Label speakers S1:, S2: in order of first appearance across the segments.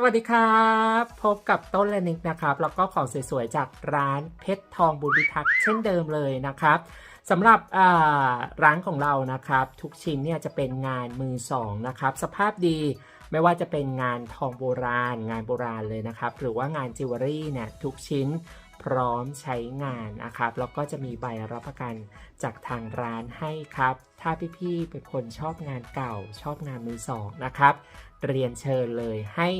S1: สวัสดีครับ พบกับต้นและนิกนะครับ แล้วก็ของสวยๆ จากร้านเพชรทองบุญพิทักษ์เช่นเดิมเลยนะครับสำหรับร้านของเรานะครับ ทุกชิ้นเนี่ยจะเป็นงานมือสองนะครับ สภาพดีไม่ว่าจะเป็นงานทองโบราณ งานโบราณเลยนะครับ หรือว่างานจิวเวลรี่เนี่ยทุกชิ้นพร้อมใช้งานนะครับ แล้วก็จะมีใบรับประกันจากทางร้านให้ครับ ถ้าพี่ๆเป็นคนชอบงานเก่าชอบงานมือสองนะครับ เรียนเชิญเลยให้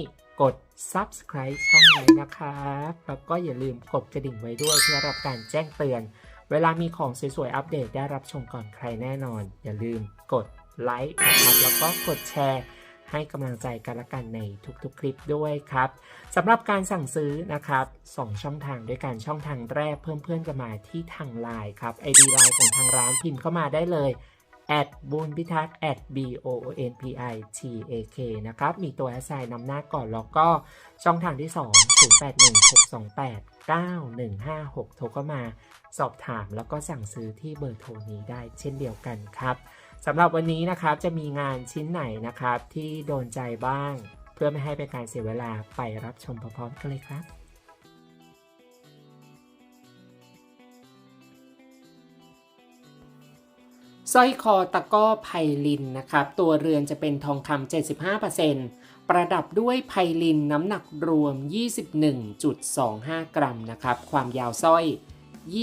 S1: กด subscribe ช่องไว้นะครับแล้วก็อย่าลืมกดกระดิ่งไว้ด้วยเพื่อรับการแจ้งเตือน เวลามีของสวยๆ อัปเดตได้รับชมก่อนใครแน่นอน อย่าลืมกดไลค์นะครับแล้วก็กดแชร์ให้กำลังใจกันละกันในทุกๆ คลิปด้วยครับสำหรับการสั่งซื้อนะครับสองช่องทางด้วยกันช่องทางแรกเพิ่มเพื่อนกันมาที่ทางไลน์ครับ ID ไลน์ของทางร้านพิมพ์เข้ามาได้เลย at บุญพิทักษ์ at b o o n p i t a k นะครับ มีตัวแอสไซน์นำหน้าก่อน แล้วก็ช่องทางที่ 2 0 8 1 6 2 8 9 1 5 6 โทรเข้ามาสอบถามแล้วก็สั่งซื้อที่เบอร์โทรนี้ได้เช่นเดียวกันครับสำหรับวันนี้นะครับจะมีงานชิ้นไหนนะครับที่โดนใจบ้าง เพื่อไม่ให้เป็นการเสียเวลาไปรับชมพร้อมๆกันเลยครับ สร้อยคอตะก้อไพลินนะครับ ตัวเรือนจะเป็นทองคำ75%ประดับด้วยไพลินน้ำหนักรวม 21.25 กรัมนะครับ ความยาวสร้อย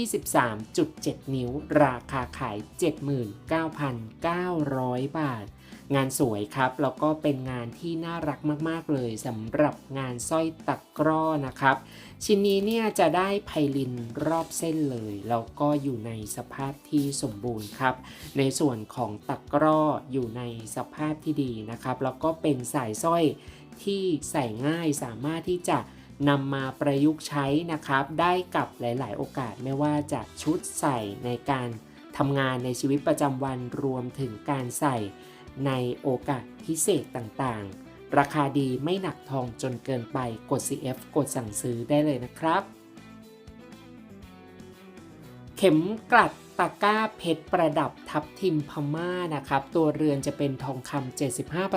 S1: 23.7 นิ้ว ราคาขาย 79,900 บาท งานสวยครับ แล้วก็เป็นงานที่น่ารักมาก ๆ เลยสำหรับงานสร้อยตะกร้อนะครับ ชิ้นนี้เนี่ยจะได้ไพลินรอบเส้นเลย แล้วก็อยู่ในสภาพที่สมบูรณ์ครับ ในส่วนของตะกร้ออยู่ในสภาพที่ดีนะครับ แล้วก็เป็นสายสร้อยที่ใส่ง่ายสามารถที่จะนำมาประยุกต์ใช้นะครับ ได้กับหลาย ๆ โอกาสไม่ว่าจะชุดใส่ในการทำงานในชีวิตประจำวันรวมถึงการใส่ ในโอกาสพิเศษต่างๆ ราคาดีไม่หนักทองจนเกินไปกด CF กดสั่งซื้อได้เลยนะครับ เข็มกลัดตะกร้าเพชรประดับทับทิมพม่านะครับ ตัวเรือนจะเป็นทองคำ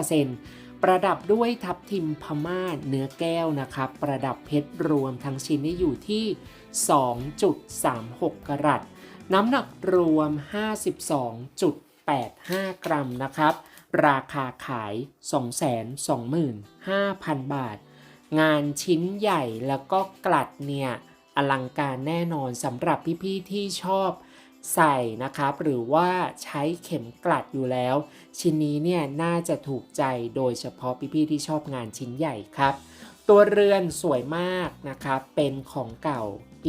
S1: 75%ประดับด้วยทับทิมพม่าเนื้อแก้วนะครับ ประดับเพชรรวมทั้งชิ้นนี้อยู่ที่ 2.36 กรัตน้ำหนักรวม 52.85 กรัมนะครับ ราคาขาย 225,000 บาท งานชิ้นใหญ่แล้วก็กลัดเนี่ย อลังการแน่นอนสำหรับพี่ๆที่ชอบใส่นะครับ หรือว่าใช้เข็มกลัดอยู่แล้ว ชิ้นนี้เนี่ยน่าจะถูกใจโดยเฉพาะพี่ๆที่ชอบงานชิ้นใหญ่ครับ ตัวเรือนสวยมากนะครับ เป็นของเก่า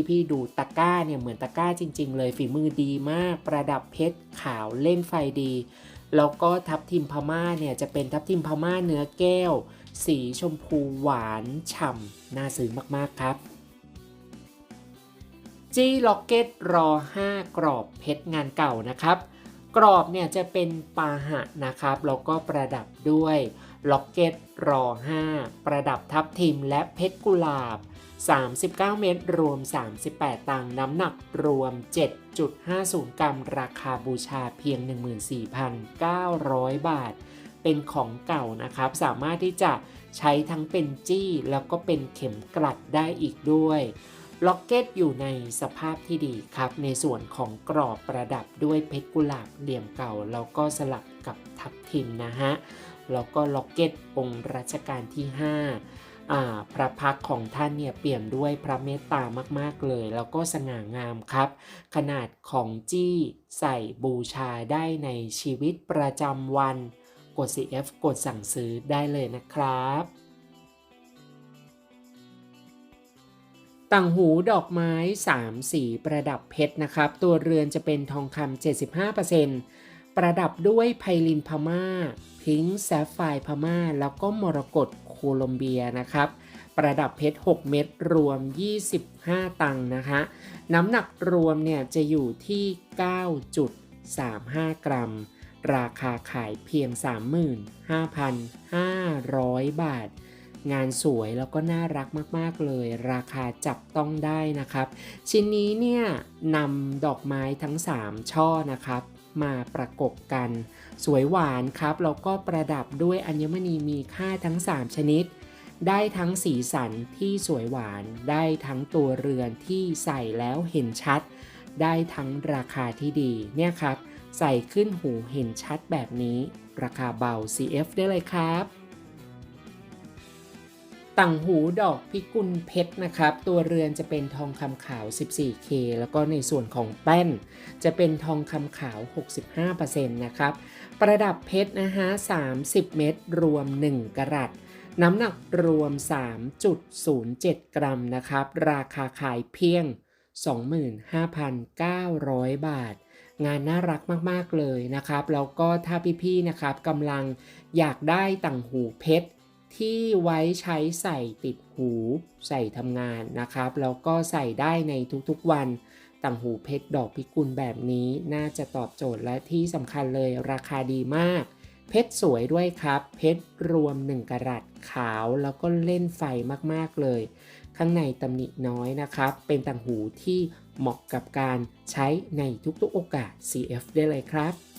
S1: พี่ๆดูตะก้าเนี่ยเหมือนตะก้าจริง ๆ เลยฝีมือดีมาก ประดับเพชรขาวเล่นไฟดี แล้วก็ทับทิมพม่าเนี่ยจะเป็นทับทิมพม่าเนื้อแก้ว สีชมพูหวานฉ่ำน่าซื้อมากๆครับจี้ล็อกเก็ตรอ 5 กรอบเพชรงานเก่านะครับ กรอบเนี่ยจะเป็นปาหะนะครับแล้วก็ประดับด้วย ล็อกเก็ตรอ 5 ประดับทับทิมและเพชรกุหลาบ 39 เม็ดรวม 38 ตังค์น้ำหนักรวม 7.50 กรัม ราคาบูชาเพียง 14,900 บาท เป็นของเก่านะครับ สามารถที่จะใช้ทั้งเป็นจี้ แล้วก็เป็นเข็มกลัดได้อีกด้วยล็อกเก็ตอยู่ในสภาพที่ดีครับ ในส่วนของกรอบประดับด้วยเพชรกุหลาบเหลี่ยมเก่า แล้วก็สลับกับทับทิมนะฮะ แล้วก็ล็อกเก็ตองค์รัชกาลที่5อ่าพระพักของท่านเนี่ยเปี่ยมด้วยพระเมตตามากๆเลย แล้วก็สง่างามครับ ขนาดของจี้ใส่บูชาได้ในชีวิตประจำวัน กด CF กดสั่งซื้อได้เลยนะครับต่างหูดอกไม้ 3 สีประดับเพชรนะครับ ตัวเรือนจะเป็นทองคำ75% ประดับด้วยไพลินพม่า พิงค์แซฟไฟร์พม่า แล้วก็มรกตโคลอมเบียนะครับ ประดับเพชร 6 เม็ดรวม 25 ตังค์นะคะ น้ำหนักรวมเนี่ยจะอยู่ที่ 9.35 กรัม ราคาขายเพียง 35,500 บาทงานสวยแล้วก็น่ารักมากๆเลย ราคาจับต้องได้นะครับ ชิ้นนี้เนี่ยนำดอกไม้ทั้ง 3 ช่อนะครับ มาประกบกัน สวยหวานครับแล้วก็ประดับด้วยอัญมณีมีค่าทั้ง 3 ชนิด ได้ทั้งสีสันที่สวยหวาน ได้ทั้งตัวเรือนที่ใส่แล้วเห็นชัด ได้ทั้งราคาที่ดีเนี่ยครับ ใส่ขึ้นหูเห็นชัดแบบนี้ ราคาเบา CF ได้เลยครับ ต่างหูดอกพิกุลเพชรนะครับ ตัวเรือนจะเป็นทองคำขาว 14K แล้วก็ในส่วนของแป้น จะเป็นทองคำขาว 65%นะครับ ประดับเพชรนะฮะ 30 เม็ดรวม 1 กรัตน้ำหนักรวม 3.07 กรัมนะครับ ราคาขายเพียง 25,900 บาทงานน่ารักมาก ๆ เลยนะครับ แล้วก็ถ้าพี่ ๆ นะครับกำลังอยากได้ต่างหูเพชร ที่ไว้ใช้ใส่ติดหูใส่ทำงานนะครับ แล้วก็ใส่ได้ในทุกๆวัน ต่างหูเพชรดอกพิกุลแบบนี้น่าจะตอบโจทย์และที่สำคัญเลยราคาดีมาก เพชรสวยด้วยครับ เพชรรวม 1กะรัตขาวแล้วก็เล่นไฟมากๆเลย ข้างในตำหนิน้อยนะครับ เป็นต่างหูที่เหมาะกับการใช้ในทุกๆโอกาส CF ได้เลยครับ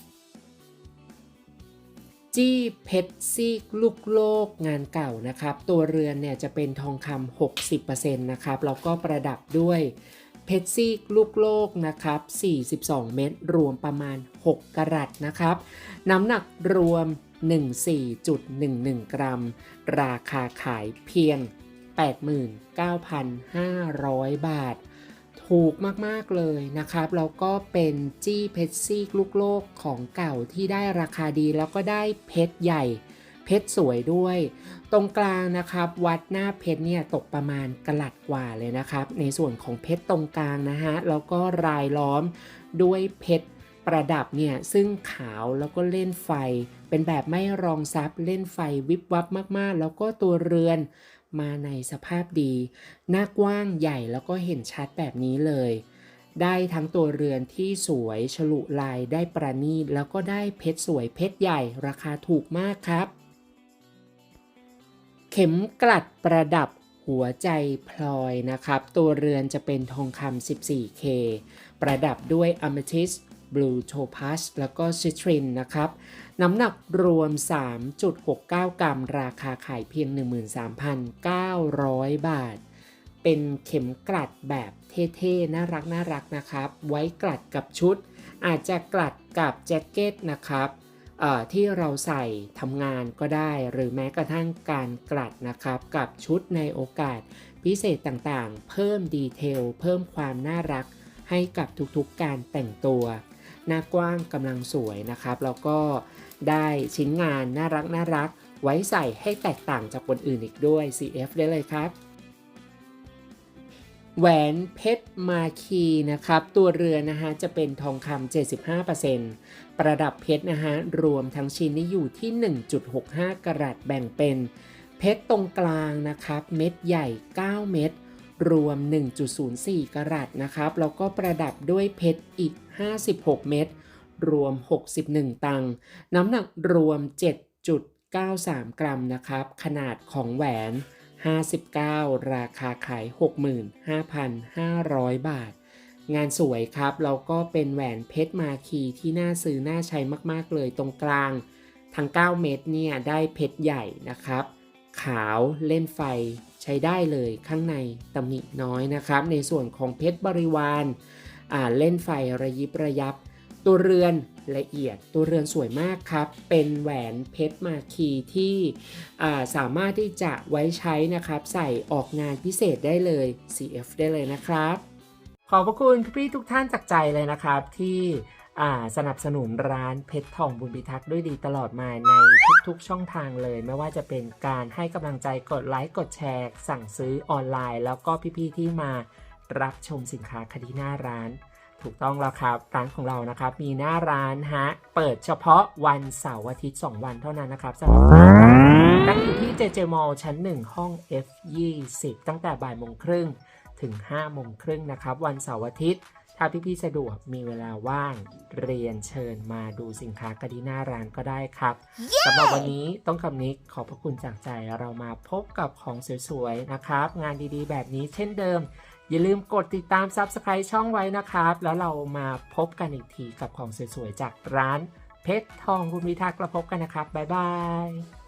S1: จี้เพชรซีกลูกโลกงานเก่านะครับ ตัวเรือนเนี่ยจะเป็นทองคำ60%นะครับแล้วก็ประดับด้วยเพชรซีกลูกโลกนะครับ 42 เม็ดรวมประมาณ 6กะรัตนะครับ น้ำหนักรวม 14.11 กรัม ราคาขายเพียง 89,500 บาท ถูกมากๆเลยนะครับ แล้วก็เป็นจี้เพชรซีกลูกโลกของเก่าที่ได้ราคาดีแล้วก็ได้เพชรใหญ่ เพชรสวยด้วย ตรงกลางนะครับ วัดหน้าเพชรเนี่ยตกประมาณกะลัดกว่าเลยนะครับ ในส่วนของเพชรตรงกลางนะฮะ แล้วก็รายล้อมด้วยเพชรประดับเนี่ยซึ่งขาวแล้วก็เล่นไฟ เป็นแบบไม่รองซับเล่นไฟวิบวับมากๆ แล้วก็ตัวเรือน มาในสภาพดี หน้ากว้างใหญ่แล้วก็เห็นชัดแบบนี้เลย ได้ทั้งตัวเรือนที่สวยฉลุลายได้ประณีตแล้วก็ได้เพชรสวยเพชรใหญ่ราคาถูกมากครับ เข็มกลัดประดับหัวใจพลอยนะครับ ตัวเรือนจะเป็นทองคำ 14K ประดับด้วย Amethyst Blue Topaz แล้วก็ซิตรินนะครับ น้ำหนักรวม 3.69 กรัม ราคาขายเพียง 13,900 บาท เป็นเข็มกลัดแบบเท่ๆ น่ารักน่ารักนะครับ ไว้กลัดกับชุด อาจจะกลัดกับแจ็คเก็ตนะครับเอ่อที่เราใส่ทำงานก็ได้หรือแม้กระทั่งการกลัดนะครับ กับชุดในโอกาสพิเศษต่างๆ เพิ่มดีเทล เพิ่มความน่ารักให้กับทุกๆการแต่งตัว หน้ากว้างกำลังสวยนะครับ แล้วก็ ได้ชิ้นงานน่ารักน่ารัก ไว้ใส่ให้แตกต่างจากคนอื่นอีกด้วย CF ได้เลยครับ แหวนเพชรมาคีนะครับ ตัวเรือนนะฮะจะเป็นทองคำ75%ประดับเพชรนะฮะรวมทั้งชิ้นนี้อยู่ที่ 1.65 กรัตแบ่งเป็น เพชรตรงกลางนะครับ เม็ดใหญ่ 9 เม็ดรวม 1.04 กรัตนะครับ แล้วก็ประดับด้วยเพชรอีก 56 เม็ด รวม 61 ตังค์น้ำหนักรวม 7.93 กรัมนะครับ ขนาดของแหวน 59 ราคาขาย 65,500 บาท งานสวยครับ แล้วก็เป็นแหวนเพชรมาคีที่น่าซื้อน่าใช้มากๆเลยตรงกลาง ทั้ง 9 เม็ดเนี่ยได้เพชรใหญ่นะครับขาวเล่นไฟใช้ได้เลยข้างในตำหนิน้อยนะครับ ในส่วนของเพชรบริวารอ่าเล่นไฟระยิบระยับ ตัวเรือนละเอียด ตัวเรือนสวยมากครับ เป็นแหวนเพชรมาคีที่สามารถที่จะไว้ใช้นะครับ ใส่ออกงานพิเศษได้เลย CF ได้เลยนะครับ ขอบพระคุณพี่ทุกท่านจากใจเลยนะครับที่สนับสนุนร้านเพชรทองบุญพิทักษ์ด้วยดีตลอดมาในทุกๆช่องทางเลย ไม่ว่าจะเป็นการให้กำลังใจกดไลค์กดแชร์ สั่งซื้อออนไลน์ แล้วก็พี่ๆที่มารับชมสินค้าคดีหน้าร้าน ถูกต้องแล้วครับร้านของเรานะครับ มีหน้าร้านฮะ เปิดเฉพาะวันเสาร์อาทิตย์ 2 วันเท่านั้นนะครับสำหรับร้านตั้งอยู่ที่ JJ Mall ชั้น 1 ห้อง F20 ตั้งแต่บ่ายโมงครึ่งถึง5โมงครึ่งนะครับ วันเสาร์อาทิตย์ ถ้าพี่ๆสะดวกมีเวลาว่างเรียนเชิญมาดูสินค้ากันที่หน้าร้านก็ได้ครับสำหรับวันนี้ต้องคำนี้ขอบพระคุณจากใจเรามาพบกับของสวยๆนะครับ งานดีๆ แบบนี้เช่นเดิม อย่าลืมกดติดตาม Subscribe ช่องไว้นะครับ แล้วเรามาพบกันอีกทีกับของสวยๆ จากร้านเพชรทองคุณวิทากระพบกันนะครับ บ๊ายบาย